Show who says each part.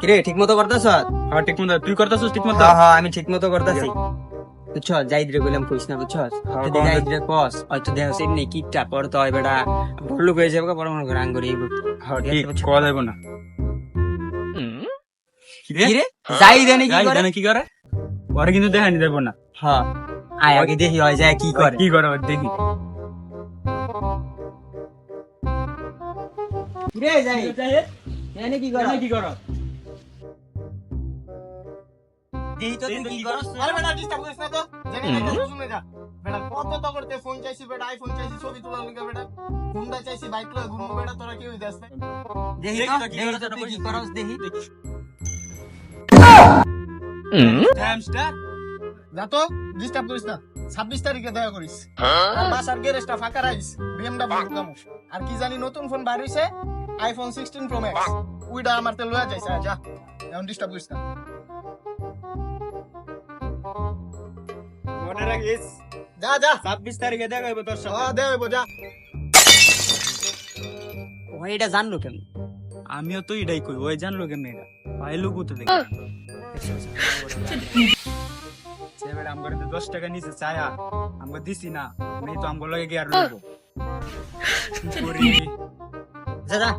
Speaker 1: কিরে ঠিক মতো করতেছ?
Speaker 2: হ্যাঁ ঠিক মতো তুই করতেছিস ঠিক মতো
Speaker 1: হ্যাঁ হ্যাঁ আমি ঠিক মতো করতেছি বুঝছ? যাই দিরে কইলাম কইস না বুঝছ?
Speaker 2: হ্যাঁ,
Speaker 1: যদি যাই
Speaker 2: দে।
Speaker 1: দিরে কস হয়তো দেহ সেমনি কিপটা পর তো হয় বেটা। ভুলুক হয়ে যাবে পর মনে করে আঙ্গুরি এই
Speaker 2: কি কওয়া যাবে না।
Speaker 1: কিরে? যাই দেনে কি করে?
Speaker 2: জানে কি করে? পরে কিন্তু দেখানি দেবো না।
Speaker 1: হ্যাঁ। আয় আগে দেখি হয় যায় কি করে?
Speaker 2: কি করে দেখি।
Speaker 1: কিরে যাই। এনে কি করে?
Speaker 2: কি করো?
Speaker 1: দেহি তো তুই কি করস
Speaker 3: আরে বেটা ডিস্টার্ব করিস না তো? জেনে না শুনে যা। বেটা কত তো করতে ফোন চাইছি বেটা আইফোন চাইছি ছবি তোলার লিগা বেটা? হুন্ডা চাইছি বাইক লয়ে ঘুরবো বেটা তোরা কেউ দেস না
Speaker 2: দেখি
Speaker 1: তো
Speaker 2: তো কি
Speaker 1: দেহি
Speaker 2: করস
Speaker 1: তো তুই কি। করস দেখি
Speaker 2: হ্যামস্টার
Speaker 3: যা তো ডিস্টার্ব করিস না। ছাব্বিশ তারিখে দেখা করিস। আর বাসার গ্যারেজটা ফাঁকা রাখিস। বিএমডাব্লিউ কাম। আর কি জানি নতুন ফোন বার হইছে? আইফোন সিক্সটিন প্রো ম্যাক্স উইডা আমার তে লয়া যাইছে যা। এখন ডিস্টার্ব করিস না।
Speaker 2: মনে রাখিস?
Speaker 3: যা যা।
Speaker 2: ছাব্বিশ তারিখে দেখা হইব তোর সাথে।
Speaker 3: হ্যাঁ যা।
Speaker 1: ও এটা জানলো কেন?
Speaker 2: আমিও তো এটাই কই ওই জানলো কেমনে এটা? পাইলো কোথা থেকে আমার কাছে দশ টাকা নিচে চায়া আমাকে দিছি না নেই তো আমার লগে গিয়ে আর লইব। কি করি?
Speaker 1: যা যা।